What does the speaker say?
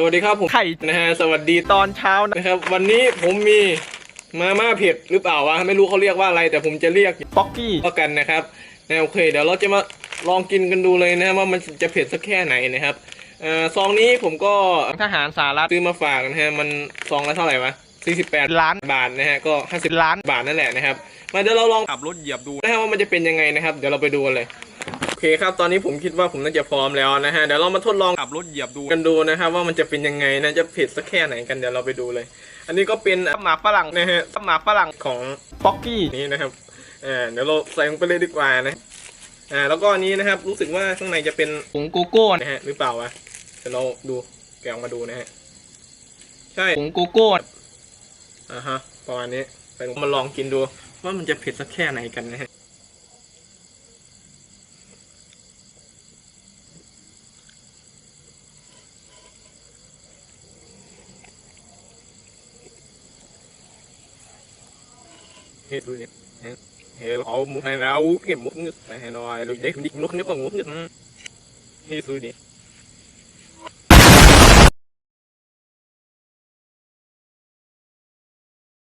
สวัสดีครับผมไข่นะฮะสวัสดีตอนเช้านะนะครับ วันนี้ผมมีมาม่าเผ็ดหรือเปล่าวะไม่รู้เขาเรียกว่าอะไร แต่ผมจะเรียกป๊อกกี้ก็กันนะครับนะโอเค เดี๋ยวเราจะมาลองกินกันดูเลยนะว่ามันจะเผ็ดสักแค่ไหนนะครับเอ่อซองนี้ผมก็ทหารสหรัฐซื้อมาฝากนะฮะมันซองละเท่าไหร่วะ48 ล้านบาทนะฮะก็ 50 ล้านบาทนั่นแหละนะครับมาเดี๋ยวเราลองขับรถเหยียบดูนะฮะว่ามันจะเป็นยังไงนะครับ เดี๋ยวเราไปดูกันเลยโอ เคครับตอนนี้ผมคิดว่าผมน่าจะพร้อมแล้วนะฮะเดี๋ยวเรามาทดลองขับรถเหยียบดูกันดูนะครับว่ามันจะเป็นยังไงนะจะเผ็ดสักแค่ไหนกันเดี๋ยวเราไปดูเลย อันนี้ก็เป็นหมาฝรั่งนะฮะหมาฝรั่งของป๊อกกี้นี้นะครับอ่าเดี๋ยวเราใส่ลงไปเลยดีกว่านะอ่าแล้วก็อันนี้นะครับรู้สึกว่าข้างในจะเป็นผงโกโก้นะฮะหรือเปล่าวะเดี๋ยวเราดูแกะออกมาดูนะฮะใช่ผงโกโก้อ่าฮะประมาณนี้ไปมาลองกินดูว่ามันจะเผ็ดสักแค่ไหนกันนะฮะ เฮ้ยดูดิเฮ้ยเฮ้ยเอาหมุก